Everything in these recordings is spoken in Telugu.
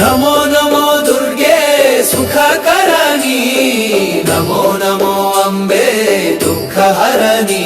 నమో నమో దుర్గే సుఖకరణీ నమో నమో అంబే దుఃఖహరణీ.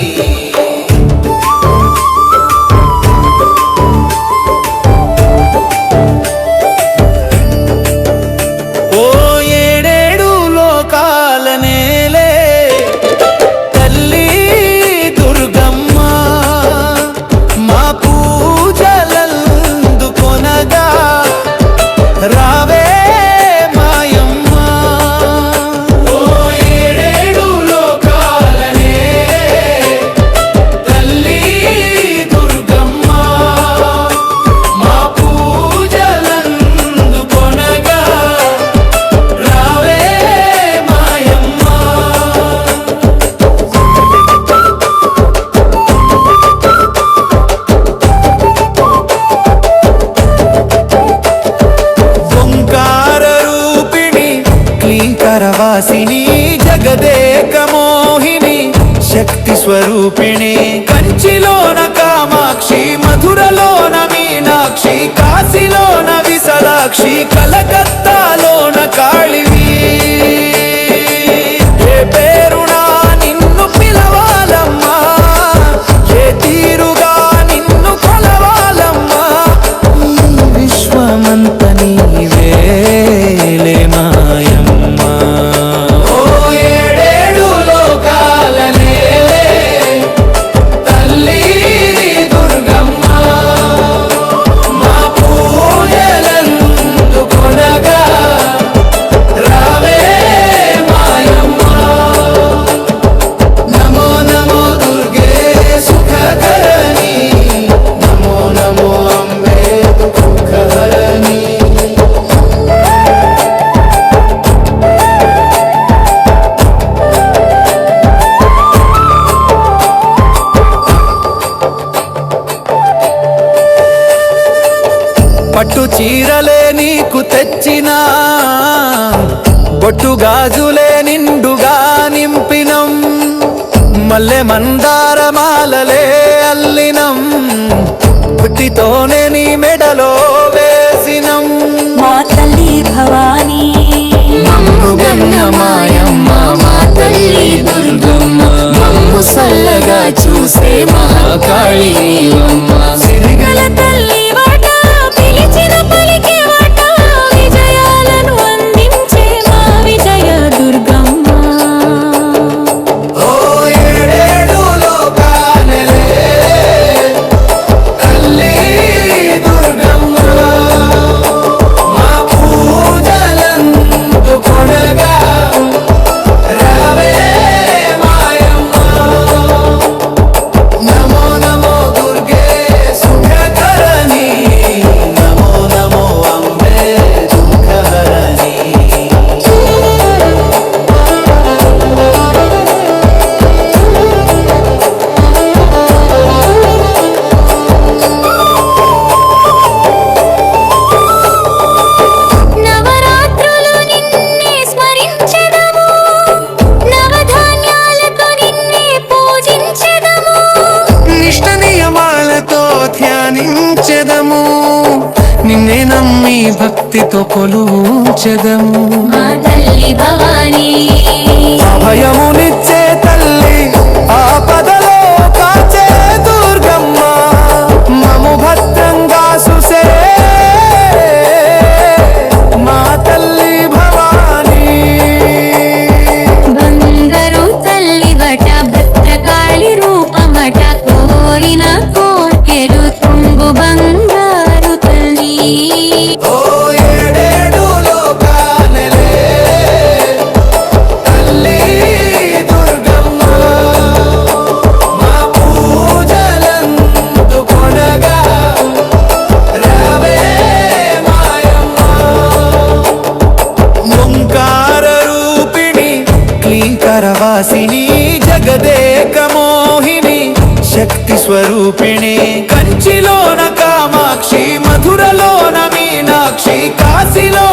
వాసిని జగదేక మోహిని శక్తి స్వరూపిణి కంచిలోన కామాక్షి మధురలోన మీనాక్షి కాశీలో చీరలే నీకు తెచ్చినా బొట్టు గాజులే నిండుగా నింపినం. మల్లె మందారమాలలే అల్లినం. పుట్టితోనే నీ మెడలో వేసినం. మా తల్లి భవానీ. దుర్గమ్మ. సల్లగా చూసే మహాకాళీ చెదము. నిన్నే నమ్మి భక్తితో కొలువు చెదము. భవానీ. అభయము వాసిని జగదేక మోహిని శక్తి స్వరూపిణి. కంచిలోన కామాక్షి మధురలోన మీనాక్షి కాశీలో